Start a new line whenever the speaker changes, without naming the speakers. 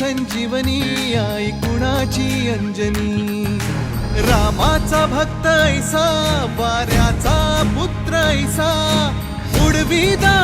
संजीवनी आई कुणाची अंजनी? रामाचा भक्त ऐसा वाऱ्याचा पुत्र ऐसा उडवी दा